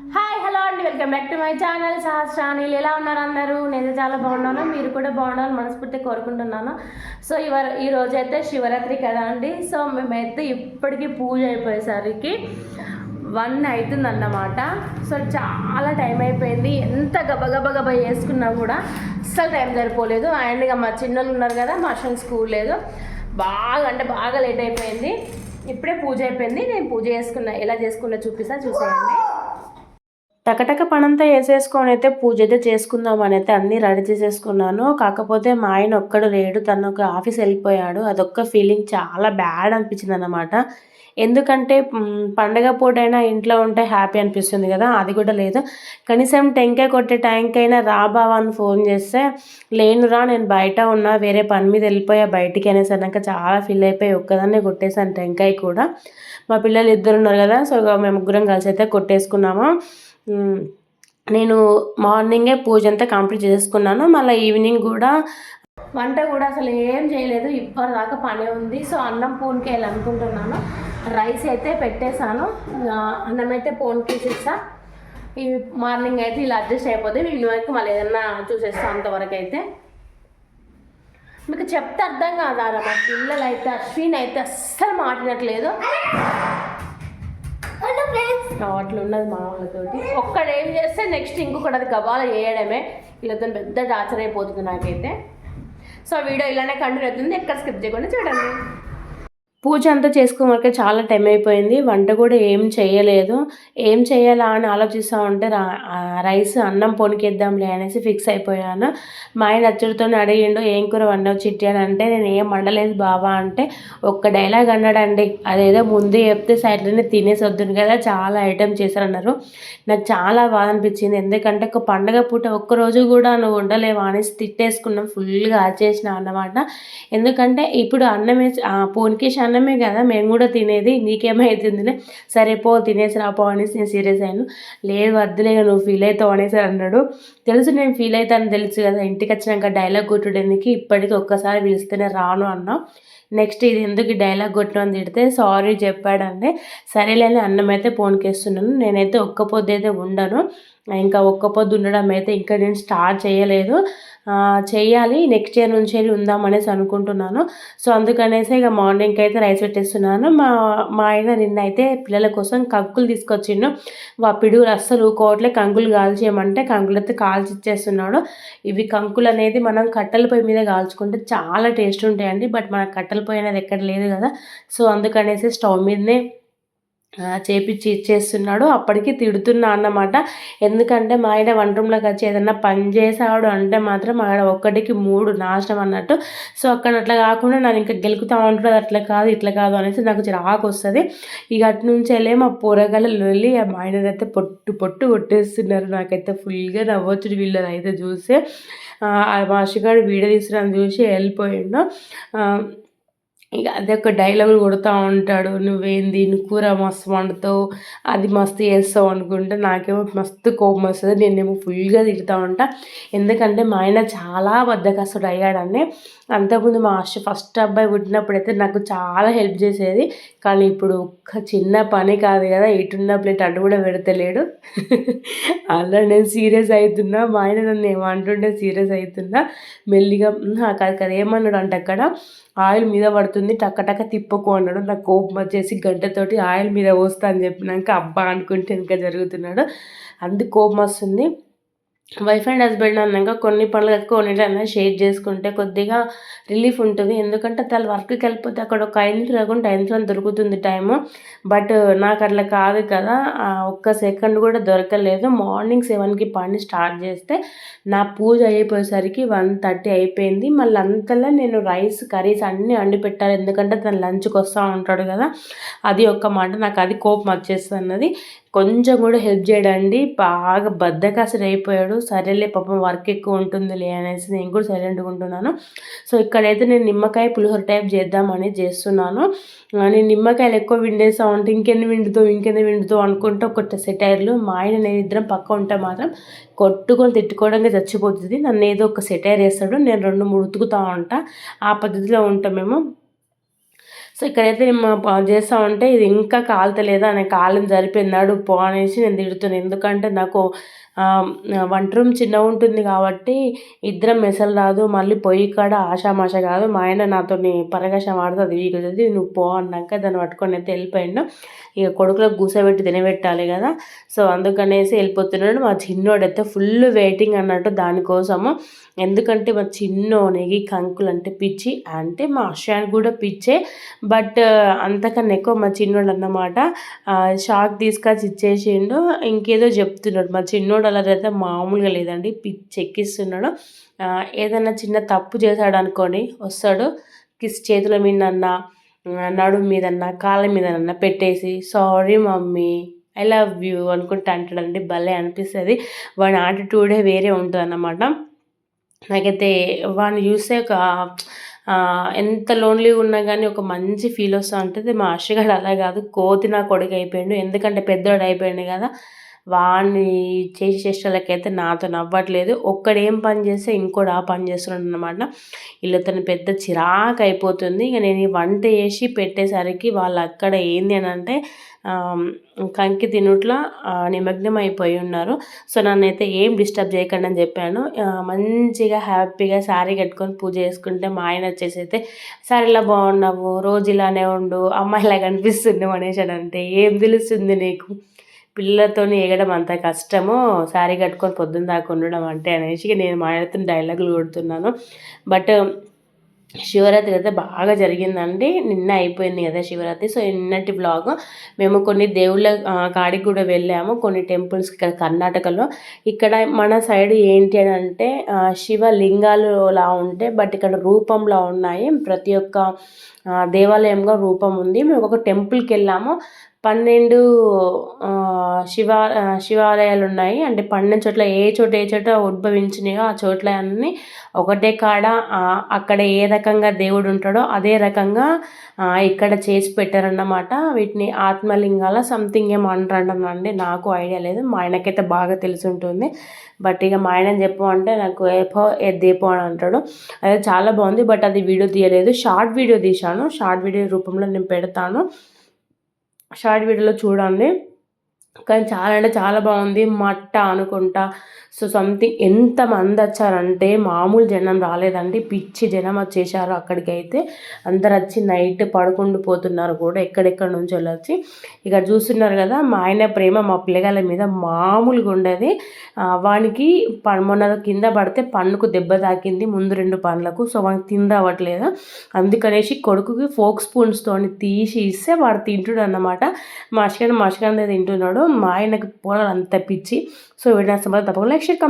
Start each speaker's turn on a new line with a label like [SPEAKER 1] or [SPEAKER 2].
[SPEAKER 1] Hi hello అండి. Welcome back to my channel సహస్రానీలు ఎలా ఉన్నారు అందరూ? నేను చాలా బాగున్నాను. మీరు కూడా బాగుండాలని మనస్ఫూర్తిగా కోరుకుంటున్నాను. సో ఇవర ఈ రోజు అయితే శివరాత్రి కదా అండి. సో మేమైతే ఇప్పటికీ పూజ అయిపోయేసరికి వన్ అవుతుందన్నమాట సో చాలా టైం అయిపోయింది. ఎంత గబగబ గబ చేసుకున్నా కూడా అస్సలు టైం సరిపోలేదు. అండ్ ఇక మా చిన్నోళ్ళు ఉన్నారు కదా మా అశ్వన్ స్కూల్ లేదు. బాగా అంటే బాగా లేట్ అయిపోయింది. ఇప్పుడే పూజ అయిపోయింది. నేను పూజ చేసుకున్నా. ఎలా చేసుకున్నా చూపిస్తా చూసేయండి. టకటక పనంతా వేసేసుకొని అయితే పూజ అయితే చేసుకుందాం అని అయితే అన్నీ రెడీ చేసేసుకున్నాను. కాకపోతే మా ఆయన ఒక్కడు లేడు. తను ఒక ఆఫీస్ వెళ్ళిపోయాడు. అదొక్క ఫీలింగ్ చాలా బ్యాడ్ అనిపించింది అనమాట ఎందుకంటే పండగ పూటైనా ఇంట్లో ఉంటే హ్యాపీ అనిపిస్తుంది కదా. అది కూడా లేదు. కనీసం టెంకాయ కొట్టే టైంకైనా రా బావా అని ఫోన్ చేస్తే లేనురా నేను బయట ఉన్నా. వేరే పని మీద వెళ్ళిపోయా. బయటికి అనేసి అన్నాక చాలా ఫీల్ అయిపోయి ఒక్కదాన్నే కొట్టేశాను టెంకాయ కూడా. మా పిల్లలు ఇద్దరు ఉన్నారు కదా. సో మేము ముగ్గురం కలిసి అయితే కొట్టేసుకున్నాము. నేను మార్నింగే పూజ అంతా కంప్లీట్ చేసుకున్నాను. మళ్ళీ ఈవినింగ్ కూడా వంట కూడా అసలు ఏం చేయలేదు. ఇప్పటిదాకా పని ఉంది. సో అన్నం పూన్కి అనుకుంటున్నాను రైస్ అయితే పెట్టేశాను. అన్నం అయితే పూన్కి ఇస్తా ఇవి మార్నింగ్ అయితే ఇలా అడ్జస్ట్ అయిపోతే ఈవినింగ్ వరకు మళ్ళీ ఏదన్నా చూసేస్తాను అంతవరకు అయితే. మీకు చెప్తే అర్థం కాదారా మా పిల్లలు అయితే అశ్విన్ అయితే అస్సలు మాట్లాడట్లేదు. అట్లా ఉన్నది మా వాళ్ళతోటి. ఒక్కడు ఏం చేస్తే నెక్స్ట్ ఇంకొకటి అది గబాల చేయడమే. వీళ్ళతో పెద్ద టార్చర్ అయిపోతుంది నాకైతే. సో వీడియో ఇలానే కంటిన్యూ అవుతుంది. ఎక్కడ స్కిప్ చేయకుండా చూడండి. పూజ అంతా చేసుకోవడానికి చాలా టైం అయిపోయింది. వంట కూడా ఏం చేయలేదు. ఏం చేయాలా అని ఆలోచిస్తూ ఉంటే రైస్ అన్నం పొనికేద్దాంలే అనేసి ఫిక్స్ అయిపోయాను. మా ఆయన అచ్చుడితో అడిగిండు ఏం కూర వండవు చిట్టి? అని అంటే నేను ఏం వండలేదు బావా అంటే ఒక్క డైలాగ్ అన్నాడండి. అదేదో ముందే చెప్తే సైడ్లోనే తినేసి వద్దును కదా చాలా ఐటెం చేశారన్నారు. నాకు చాలా బాధ అనిపించింది. ఎందుకంటే ఒక పండగ పూట ఒక్కరోజు కూడా నువ్వు ఉండలేవా అనేసి తిట్టేసుకున్నాం. ఫుల్గా ఆచేసిన అన్నమాట. ఎందుకంటే ఇప్పుడు అన్నం వేసి ఆ అన్నమే కదా మేము కూడా తినేది నీకేమైతుందిలే? సరే పో తినేసి రాపో అనేసి నేను సీరియస్ అయ్యాను. లేదు వద్దులే నువ్వు ఫీల్ అవుతావు అనేసి అన్నాడు. తెలుసు నేను ఫీల్ అవుతాను తెలుసు కదా ఇంటికి వచ్చినాక డైలాగ్ కొట్టుడేందుకు ఇప్పటికీ ఒక్కసారి పిలిస్తేనే రాను అన్నా. నెక్స్ట్ ఇది ఎందుకు డైలాగ్ కొట్టడం అని తిడితే సారీ చెప్పాడంటే సరేలేని అన్నం అయితే పోన్కేస్తున్నాను నేనైతే ఒక్క పొద్దు అయితే ఉండను. ఇంకా ఒక్క పొద్దు ఉండడం అయితే ఇంకా నేను స్టార్ట్ చేయలేదు. చేయాలి నెక్స్ట్ ఇయర్ నుంచి వెళ్ళి ఉందాం అనేసి అనుకుంటున్నాను. సో అందుకనేసి ఇక మార్నింగ్కి అయితే రైస్ పెట్టేస్తున్నాను. మా మా ఆయన నిన్న అయితే పిల్లల కోసం కంకులు తీసుకొచ్చిండు. వా పిడుగులు అస్సలు ఊకోవట్లే. కంకులు కాల్చేయమంటే కంకులు అయితే కాల్చి ఇచ్చేస్తున్నాడు ఇవి కంకులు అనేది మనం కట్టెల పొయ్యి మీద కాల్చుకుంటే చాలా టేస్ట్ ఉంటాయండి. బట్ మన కట్టెల పొయ్యి అనేది ఎక్కడ లేదు కదా. సో అందుకనేసి స్టవ్ మీదనే చేపించి చేపిచ్చి ఇచ్చేస్తున్నాడు. అప్పటికి తిడుతున్నా అన్నమాట. ఎందుకంటే మా ఆయన వంట రూమ్లోకి వచ్చి ఏదన్నా పని చేసాడు అంటే మాత్రం మా ఆయన ఒక్కటికి మూడు నాశనం అన్నట్టు. సో అక్కడ అట్లా కాకుండా నన్ను ఇంకా గెలుకుతా ఉంటాడు అట్లా కాదు ఇట్లా కాదు అనేసి నాకు చిరాకు వస్తుంది. ఇక అటు నుంచి వెళ్ళే మా పూరగాళ్ళు వెళ్ళి మా ఆయననైతే పొట్టు పొట్టు కొట్టేస్తున్నారు. నాకైతే ఫుల్గా నవ్వచ్చు వీళ్ళని అయితే చూసి ఆ, అషిగాడు వీడ వీడియో చూసి వెళ్ళిపోయిండు. ఇక అదే ఒక డైలాగులు కొడుతూ ఉంటాడు నువ్వేంది? నువ్వు కూర మస్తు వండుతావు అది మస్తు చేస్తావు అనుకుంటే నాకేమో మస్తు కోపం వస్తుంది. నేనేమో ఫుల్గా తిడుతూ ఉంటా. ఎందుకంటే మా ఆయన చాలా బద్దకస్తుడు అయ్యాడని. అంతకుముందు మా అష్ట ఫస్ట్ అబ్బాయి పుట్టినప్పుడైతే నాకు చాలా హెల్ప్ చేసేది. కానీ ఇప్పుడు ఒక్క చిన్న పని కాదు కదా ఇటున్న ప్లేట్ అటు కూడా పెడతలేడు. అలా నేను సీరియస్ అవుతున్నా మా ఆయన నన్ను ఏమంటుంటే సీరియస్ అవుతున్నా మెల్లిగా కాదు కదా ఏమన్నాడు అంటే అక్కడ? ఆయిల్ మీద పడుతుంది టక్క టక్క తిప్పకు అన్నాడు. నాకు కోపం వచ్చేసి గంటతోటి ఆయిల్ మీద పోస్తా అని చెప్పినాక అబ్బా అనుకుంటే ఇంకా జరుగుతున్నాడు. అందుకు కోపం వస్తుంది. వైఫ్ అండ్ హస్బెండ్ అన్నాక కొన్ని పనులు కొన్నిటన్నా షేర్ చేసుకుంటే కొద్దిగా రిలీఫ్ ఉంటుంది. ఎందుకంటే తను వర్క్కి వెళ్ళిపోతే అక్కడ ఒక ఐదు నిమిషాలు కాకుండా ఐదు నిమిషాలు దొరుకుతుంది టైము. బట్ నాకు అట్లా కాదు కదా. ఒక్క సెకండ్ కూడా దొరకలేదు. మార్నింగ్ సెవెన్కి పని స్టార్ట్ చేస్తే నా పూజ అయిపోయేసరికి వన్ థర్టీ అయిపోయింది. మళ్ళీ అంతలా నేను రైస్ కర్రీస్ అన్నీ వండిపెట్టాలి ఎందుకంటే తను లంచ్కి వస్తూ ఉంటాడు కదా. అది ఒక్క మాట. నాకు అది కోపం వచ్చేస్తున్నది. కొంచెం కూడా హెల్ప్ చేయడండి. బాగా బద్దకసలు అయిపోయాడు. సరేలే పాపం వర్క్ ఎక్కువ ఉంటుందిలే అనేసి నేను కూడా సైలెంట్గా ఉంటున్నాను. సో ఇక్కడైతే నేను నిమ్మకాయ పులిహోర టైప్ చేద్దామని చేస్తున్నాను. నేను నిమ్మకాయలు ఎక్కువ విండేస్తా ఉంటే ఇంకెన్ని విండుతో ఇంకెన్ని విండుతో అనుకుంటే ఒక సెటైర్లు మా ఆయన నేను ఇద్దరం పక్క ఉంటే మాత్రం కొట్టుకొని తిట్టుకోవడానికి చచ్చిపోతుంది. నన్ను ఏదో ఒక సెటైర్ వేస్తాడు. నేను రెండు మూడు ఉతుకుతూ ఉంటా. ఆ పద్ధతిలో ఉంటాం మేము. సో ఇక్కడైతే నేను మా ఉంటే ఇది ఇంకా కాలుతలేదు అని కాలం సరిపోయినాడు పో అనేసి నేను తిడుతున్నాను ఎందుకంటే నాకు వంట రూమ్ చిన్నగా ఉంటుంది కాబట్టి ఇద్దరం మెసలు రాదు. మళ్ళీ పొయ్యి కాడ ఆషామాష కాదు. మా ఆయన నాతో పరగశం ఆడుతుంది. వీగుతుంది నువ్వు పో అన్నాక దాన్ని పట్టుకొని అయితే వెళ్ళిపోయిండు. ఇక కొడుకులకు కూసబెట్టి తినబెట్టాలి కదా. సో అందుకనేసి వెళ్ళిపోతున్నాడు. మా చిన్నోడైతే ఫుల్ వెయిటింగ్ అన్నట్టు దానికోసము. ఎందుకంటే మా చిన్నోనికి కంకులు అంటే పిచ్చి. అంటే మా అక్షయానికి కూడా పిచ్చే బట్ అంతకన్నా ఎక్కువ మా చిన్నోడు అన్నమాట షాక్ తీసుకొచ్చి ఇచ్చేసిండు. ఇంకేదో చెప్తున్నాడు. మా చిన్నోడు అలా అయితే మామూలుగా లేదండి. పిచ్చి ఎక్కిస్తున్నాడు ఏదైనా చిన్న తప్పు చేశాడు అనుకోండి వస్తాడు కిస్ చేతుల మీదన్నా నడుము మీదన్నా కాళ్ళ మీదన్నా పెట్టేసి sorry mummy I love you అనుకుంటా అంటాడండి. భలే అనిపిస్తుంది. వాడి ఆటిట్యూడే వేరే ఉంటుంది అన్నమాట నాకైతే వాడిని చూస్తే ఒక ఎంత లోన్లీగా ఉన్నా కానీ ఒక మంచి ఫీల్ వస్తూ ఉంటుంది. మా అర్షగాడు అలా కాదు. కోతి నా కొడుకు అయిపోయాడు. ఎందుకంటే పెద్దోడు అయిపోయాడు కదా. వాడిని చేసి చేసేటోళ్ళకైతే నాతో నవ్వట్లేదు. ఒక్కడేం పని చేస్తే ఇంకోటి ఆ పని చేస్తున్నాడు అనమాట వీళ్ళతో పెద్ద చిరాకు అయిపోతుంది ఇక నేను ఈ వంట చేసి పెట్టేసరికి వాళ్ళు అక్కడ ఏంది అని అంటే కంకి తినుట్లా నిమగ్నం అయిపోయి ఉన్నారు. సో నన్నైతే ఏం డిస్టర్బ్ చేయకండి అని చెప్పాను. మంచిగా హ్యాపీగా శారీ కట్టుకొని పూజ చేసుకుంటే మా ఆయన వచ్చేసి అయితే సరే ఇలా బాగున్నావు. రోజు ఇలానే ఉండు. అమ్మాయిలా కనిపిస్తున్నావు అనేసి అంటే ఏం తెలుస్తుంది నీకు? పిల్లలతోని ఎగడం అంత కష్టము శారీ కట్టుకొని పొద్దున్న దాకా ఉండడం అంటే అనేసి నేను మా డైలాగులు కొడుతున్నాను. బట్ శివరాత్రి అయితే బాగా జరిగిందండి. నిన్న అయిపోయింది కదా శివరాత్రి. సో నిన్నటి బ్లాగ్ మేము కొన్ని దేవుళ్ళ కాడికి కూడా వెళ్ళాము. కొన్ని టెంపుల్స్ ఇక్కడ కర్ణాటకలో. ఇక్కడ మన సైడ్ ఏంటి అని అంటే శివ శివలింగాలు లా ఉంటే బట్ ఇక్కడ రూపంలో ఉన్నాయి. ప్రతి ఒక్క దేవాలయంగా రూపం ఉంది. మేము ఒక టెంపుల్కి వెళ్ళాము. పన్నెండు శివ శివాలయాలు ఉన్నాయి అంటే పన్నెండు చోట్ల ఏ చోట ఏ చోట ఉద్భవించినాయో ఆ చోట్ల అన్నీ ఒకటే కాడ. అక్కడ ఏ రకంగా దేవుడు ఉంటాడో అదే రకంగా ఇక్కడ చేసి పెట్టారన్నమాట. వీటిని ఆత్మలింగాల సంథింగ్ ఏమో అంటారండి నాకు ఐడియా లేదు. మా ఆయనకైతే బాగా తెలిసి ఉంటుంది. బట్ ఇక మా ఆయన చెప్పు అంటే నాకు ఏపో ఏ దీపం అని అంటాడు. అది చాలా బాగుంది. బట్ అది వీడియో తీయలేదు. షార్ట్ వీడియో తీశాను. షార్ట్ వీడియో రూపంలో నేను పెడతాను. షార్ట్ వీడియోలో చూడండి కానీ చాలా అంటే చాలా బాగుంది. మట్ట అనుకుంటా. సో సంథింగ్ ఎంతమంది వచ్చారంటే మామూలు జనం రాలేదండి. పిచ్చి జనం వచ్చేసారు అక్కడికి అయితే అందరు వచ్చి నైట్ పడుకుండి పోతున్నారు కూడా ఎక్కడెక్కడి నుంచి వచ్చి. ఇక్కడ చూస్తున్నారు కదా మా ఆయన ప్రేమ మా పిల్లగాళ్ళ మీద మామూలుగా ఉండేది. వానికి మొన్న కింద పడితే పన్నుకు దెబ్బ తాకింది ముందు రెండు పనులకు సో వానికి తిందవ్వట్లేదు అందుకనేసి కొడుకుకి ఫోక్ స్పూన్స్తో తీసి ఇస్తే వాడు తింటుడు అన్నమాట. మషకాన్ మషకాన్ తింటున్నాడు. మా ఆయనకు పొలాలు అంత పిచ్చి. సో వీడియో నష్టం తప్పకుండా లైక్ షేర్